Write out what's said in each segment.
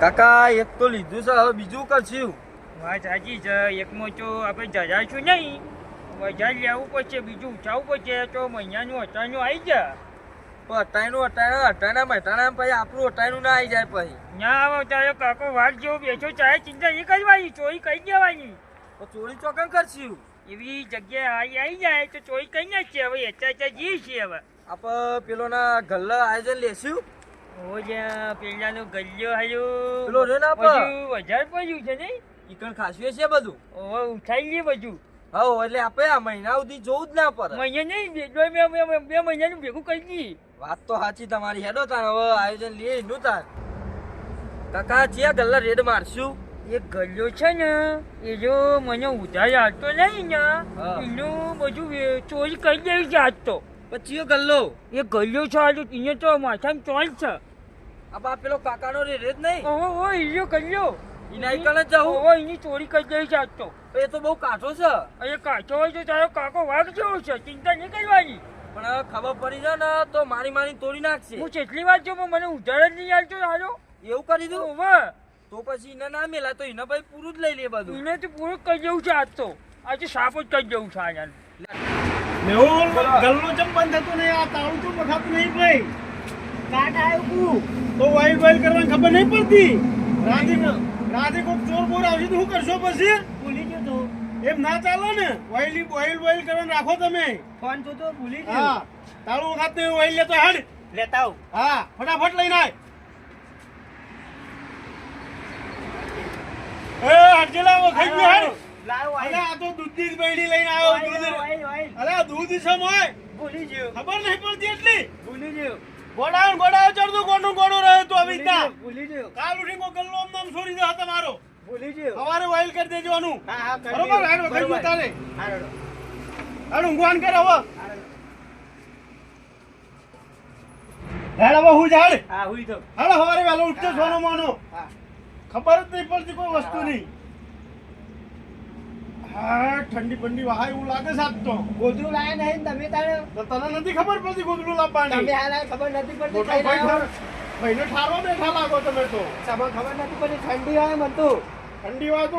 કાકા એક તો લીધું છે હવે બીજું કરશું વાત સાચી છે એકમાં તો આપણે જજાશું નહીં. વધારે લેવું પડશે બીજું ઉઠાવવું પડશે તો મહિનાનું અટાણું આવી જાય પણ અટાણું અટાણા અટાણા મટાણા પછી આપણું અટાણું ના આવી જાય પછી. ના આવે તારો કાકો વાઘ જેવો બેઠો ચાહે ચિંતા એ કરવાની ચોરી કરી દેવાની. તો ચોરી ચોકન કરશું? એવી જગ્યાએ આવી આવી જાય તો ચોરી કરી નાખીએ હવે એચા જઈએ છીએ હવે. આપણે પેલોના ગલ્લા આયોજન લેશું? ઓ જ્યાં પેલાનો ગલ્યો હાલ્યો. પેલો રે ના પડ્યું હજાર પડ્યું છે નહીં? ઈકણ ખાસ્યું છે બધું. હવે ઉઠાઈ લે બધું. હા એટલે આપણે આ મહિના સુધી જોવું જ ના પડે. મહિને નહીં બે બે- મહિનાનું ભેગું કરી દઈએ વાત તો સાચી તમારી હેડો તાર હવે આયોજન લે એનું તાર. કાકા ચિયા ગલ્લા રેડ મારશું? એ ગલ્યો છે ને એ જો મને ઉધાર આવતો નહીં ને એનું બધું ચોરી કરી દેવી છે આજ તો. પછી ગલ્લો? એ ગલ્યો છે આજે એને તો માથામાં ચોલ છે. આ બા પેલો કાકાનો રે રેજ નહીં? ઓહો ઓ ઈયો ગલ્યો એના ઈકણ જ જવું ઓહો એની ચોરી કરી દેવી છે આજ તો. એ તો બહુ કાઠો છે. એ કાચો હોય તો તારો કાકો વાઘ જેવો છે ચિંતા નહીં કરવાની. પણ ખબર પડી જાય ને તો મારી મારી તોડી નાખશે. હું કેટલી વાર જો મને ઉધાર જ નહીં આવતો હાલો એવું કરી દઉં? હવે તો પછી એને ના મેલા તો એને ભાઈ પૂરું જ લઈ લે બધું. એને તો પૂરું કરી દેવું છે આજ તો. આજે સાફ જ કરી દેવું છે આજે ગલ્લો ચમ બંધ થતો નહીં? આ તાળું ચમ બખાતું નહીં ભાઈ? કાટ આવ્યું તો વાઈલ વાઈલ કરવાની ખબર નહીં પડતી. રાતે રાતે કોક ચોર બોર આવશે તો શું કરશો પછી? ભૂલી ગયો તો. એમ ના ચાલે ને. વાઈલ વાઈલ વાઈલ કરવાનું રાખો તમે. ફોન તો તો ભૂલી હા. તારું વખત નહીં વાઈલ લેતો હેડ. લેતા આવ. હા ફટાફટ લઈને આય. એ હટજેલા આવો ખાઈ ગયો હેડ. લાવ આ તો દૂધની બૈડી લઈને આવ્યો દૂધ. અલે દૂધ છે મોય ભૂલી ગયો. ખબર નહીં પડતી એટલી. ભૂલી ગયો. ગોડાઉન ગોડાઉન ચડતું કોનું કોનું રહે તો આવી રીતના. ભૂલી જયો કાલ ઉઠી કો ગલ્લો આમ નામ છોડી દે તમારો. ભૂલી જયો સવારે વાઇલ કરી દેજો આનું. હા હા કરી બરોબર. હેડ વખાઈ તારે. હાલો. હેડ ઊંઘવાન કરે હવે. હેડ હવે હું હેડ હા હુઈ તો હેડ સવારે વેલો ઉઠતો સોનો મોનો હા ખબર જ નહીં પડતી કોઈ વસ્તુ નહીં ઠંડી ઠંડી વહાય એવું લાગે સાહેબ તો. ગોદરું લાયા નહીં તમે તારે? તને નથી ખબર પડતી ગોદડું લાવવાની? તમે આ ખબર નથી પડતી કઈ ભાઈને ઠારવા બેઠા લાગો તમે તો. તમને ખબર નથી પડતી ઠંડી હોય મન તો ઠંડી હોય તો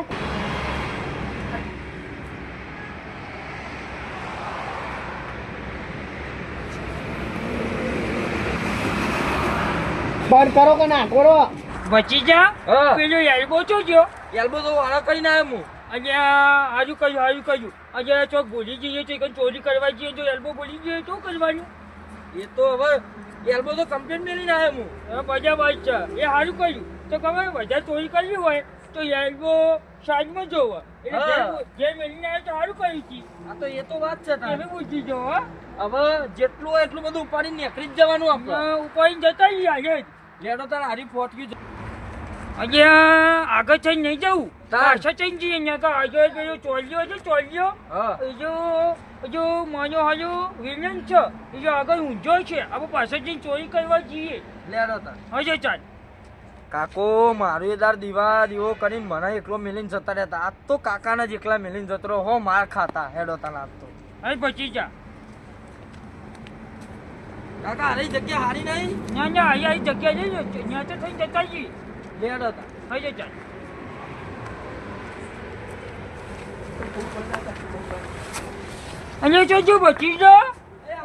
બંધ કરો કે ના કરો બચી જા. પેલો એલ્બો છો ગયો? એલ્બો તો વાળા કરીને આવ્યો હું. અને હાજુ કહ્યું હાજુ કહ્યું અને ચોક ભૂલી જઈએ તો કંઈ ચોરી કરવા જઈએ તો એલ્બો ભૂલી જઈએ તો કરવાનું? એ તો હવે એલ્બો તો કમ્પ્લેન મેલીને આવ્યો હું મજા બધા વાત છે. એ સારું કર્યું. તો ખબર બધા ચોરી કરવી હોય તો એલ્બો સાંજમાં જોવો. એટલે જે મેળીને આવે તો સારું કર્યું છે આ તો એ તો વાત છે તમે પૂછી જો હવે જેટલું એટલું બધું ઉપાડીને નીકળી જ જવાનું આપણે. ઉપાડીને જતા જ આજે જેનો લેડો તાર હારી ફોટક્યું આજે આગળ થઈને નહીં જવું. પાછળ થઈને જઈએ અહીંયા તો આજે પેલો ચોલ્યો છે ચોલ્યો. હા. હજુ હજુ માનો હજુ વિલન છે. હજુ આગળ ઊંઝો છે. આપણે પાછળ જઈને ચોરી કરવા જઈએ. હજુ ચાલ. કાકો મારું દાર દીવા દીવો કરીને મને એકલો મેલીને જતા રહેતા. આજ તો કાકાને જ એકલા મેલીને જતો હો માર ખાતા. હેડો તાર આજ તો. હવે બચી જા. કાકા હારી જગ્યા હારી નહીં? ના ના અહીંયા આવી જગ્યા જઈએ ત્યાં તો થઈ જતા જઈએ. લેડો તાર હજુ ચાલ. અને જો જો બચી જા.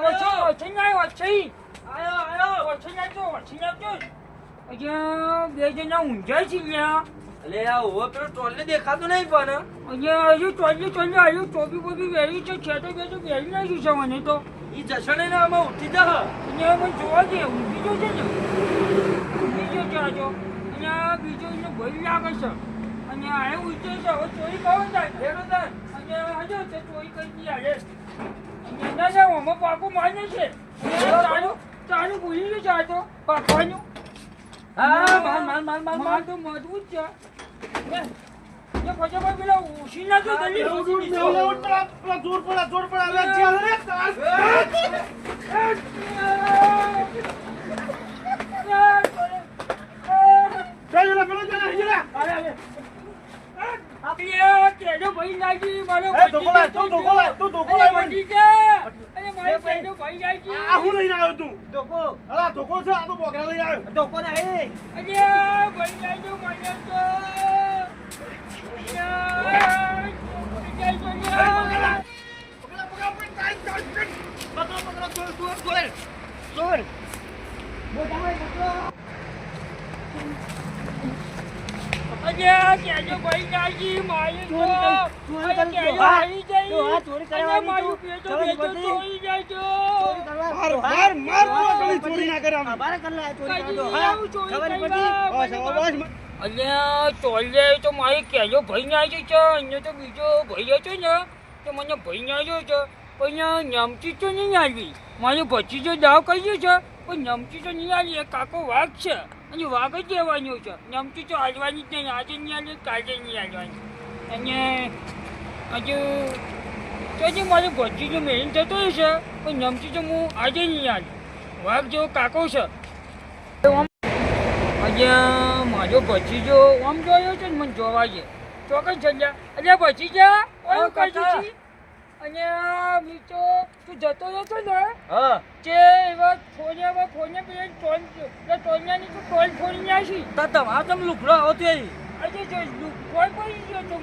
ઓછો ઓછો ના ઓછી આયો આયો. ઓછી ના જો ઓછી ના જો. અહીંયા બે જણા ઊંઝા છે ત્યાં અલે આ ઓવો પેલો ટોલને દેખાતો નહીં પણ. અહીંયા હજુ ચોલી ચોલી આવ્યું ટોપી બોપી પહેરી છે છેટો બેટો વેરી નાખ્યું છે મને તો. ઈ જશે ને આમાં ઉઠી જા અહીંયા મને જોવા દે ઊંઘી જો છે ને. ઊંઘી જો છે અહીંયા બીજો ભય લાગે છે. અને આ ઊંચો છે હવે ચોરી ખાવા થાય લેડો તાર અને હજુ છે ચોરી કરી દી છે. અને ના ના ઓમાં પાકું માને છે. અને ચાલુ ચાલુ ભૂલી ગયું છે આ તો પાકવાનું. હા માર માર માર માર માર તો મજબૂત છે. એ પછી પેલા ઉછી ના તો ગલી ચોર પેલા પેલા ચોર પેલા ચોર પેલા અરે ચાલ રે ચાલ. ચાલ એલા પેલો ચાલ હેલા એ ધોકો લાય, તું ધોકો લાય, તું ધોકો લાય મને. આ હું લઈને આવ્યો તું? અલા ધોકો છે આ તો બોકરા લઈને આવ્યો. ધોકો ભાઈ જાજો મને તો ને. પકડો, પકડો, તો મારું માર, માર, માર. કાજી મારી ભાઈ ના આવ્યો છે અહીંયા તો બીજો ભાઈ હતો ને તો મને ભાઈ ના આવ્યો છે પણ નમચી તો નહીં આવી મારે ભત્રીજો દાવ કર્યો છે પણ નમચી તો નહીં આવી કાકો વાઘ છે અને વાઘ જ રહેવાનો છે નમચી તો હાલવાની જ નહીં. આજે નહીં આવી કાલે નહીં હાલવાની. અને હજુ તો જે મારે ભત્રીજો મેળીને થતો છે. પણ નમચી તો હું આજે નહીં આવી વાઘ જેવો કાકો છે. અહીંયા મારો ભત્રીજો આમ જોયો છે ને મને જોવા છે ચોક્કસ જલ્યા. અલ્યા ભત્રીજા ઓય. છી? અહીંયા મીઠો તું જતો રહેતો ને? હા. તે એવા ફોનિયા પેલા ટોલ પેલા ટોલિયાની તો ટોલ ફોડી નાખી તો તમારે તમે લુકડો આવો તો એ. આજે જો ભોય પડી ગયો તો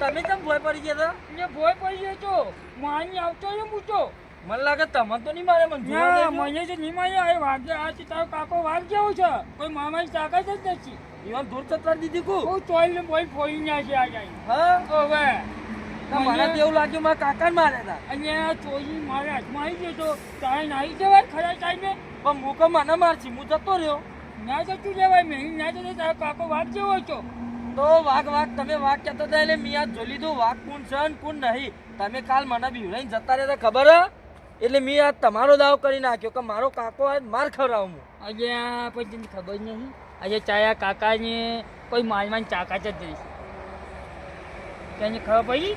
તમે તમ ભોય પડી ગયા એટલે ભોય પડી ગયો તો માની આવતો ને મૂતો મને લાગે તમને તો નહીં મારે મને ના. મને તો નહીં વાગે આ છે તારો કાકો વાઘ જેવો છે. કોઈ મામાની તાકાત જ નથી. ઈવન દૂર ચતરા દીધી કુ. હું ટોલ ને બોલ ફોડી નાખી આ જાય. હા? હવે. તો મને તો એવું લાગ્યું મારા કાકા માર્યા હતા અહીંયા ચોરી મારા હાથમાં આવી ગયો તો તારે આવી જવાય ખરા ટાઈમે પણ હું કહું મને મારશી હું જતો રહ્યો. ના જતું જવાય મેં ના જતો તારો કાકો વાઘ જેવો હતો. તો વાઘ વાઘ તમે વાઘ કહેતો હતા એટલે મેં આ જોઈ લીધું વાઘ કોણ છે ને કોણ નહીં. તમે કાલ મને બીવડાઈને જતા રહેતા ખબર હે? એટલે મેં આ તમારો દાવ કરી નાખ્યો કે મારો કાકો આજ માર ખવડાવું હું. આજે આ પછી ખબર નહીં. આજે ચાયા કાકાને કોઈ માલમાં ચાકા જ દઈશ તેને ખબર પડી?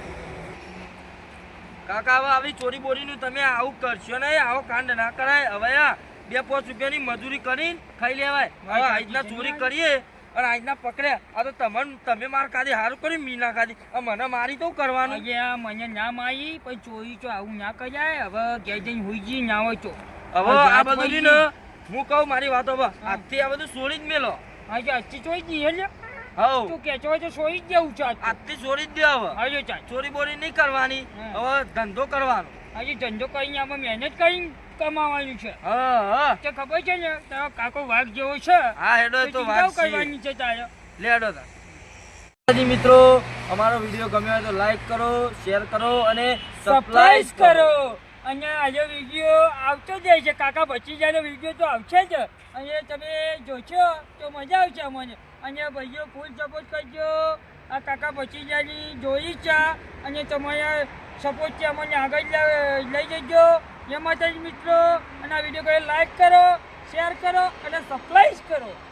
કાકા હવે આવી ચોરી બોરીનું તમે આવું કરશો ને આવો કાંડ ના કરાય. હવે આ બે પાંચ રૂપિયાની મજૂરી કરીને ખાઈ લેવાય. હવે આજના ચોરી કરીએ અને આજના પકડ્યા આ તો તમને તમે માર કાઢી સારું કર્યું મીના કાઢી મને મારી તો કરવાનું. આ મને ના મારી પછી ચોરી ચો આવું ના કરાય. હવે ઘેર જઈને હુઈ જઈ ના હોય તો. હવે આ બધું ને હું કહું મારી વાતો હવે આજથી આ બધું છોડી જ મેલો. આજે આજથી ચોરી જઈએ નહીં હવ તું કહેતો હોય તો છોડી જ દેવું આજથી. આજથી છોડી જ દે હવે ચોરી બોરી નહીં કરવાની. હવે ધંધો કરવાનો. આજે ધંધો કરીને આમાં મહેનત કરીને કમાવાનું છે. હા હા. તે ખબર છે ને તારો કાકો વાઘ જેવો છે? હા હેડો તો વાઘ કરવાની છે તારે. લેડો તા. મિત્રો અમારો વીડિયો ગમ્યો હોય તો લાઈક કરો શેર કરો અને સબસ્ક્રાઇબ કરો. અને આજે વીડિયો આવતો જ જાય છે. કાકા ભત્રીજાનો વીડિયો તો આવશે જ. અને તમે જોશો તો મજા આવશે અમને. અને ભાઈઓ, ફૂલ સપોર્ટ કરજો. આ કાકા ભત્રીજાની જોઈ છે. અને તમારા સપોર્ટથી અમને આગળ લઈ જજો. એ માટે જ મિત્રો. અને આ વીડિયો લાઈક કરો શેર કરો અને સબસ્ક્રાઈબ કરો.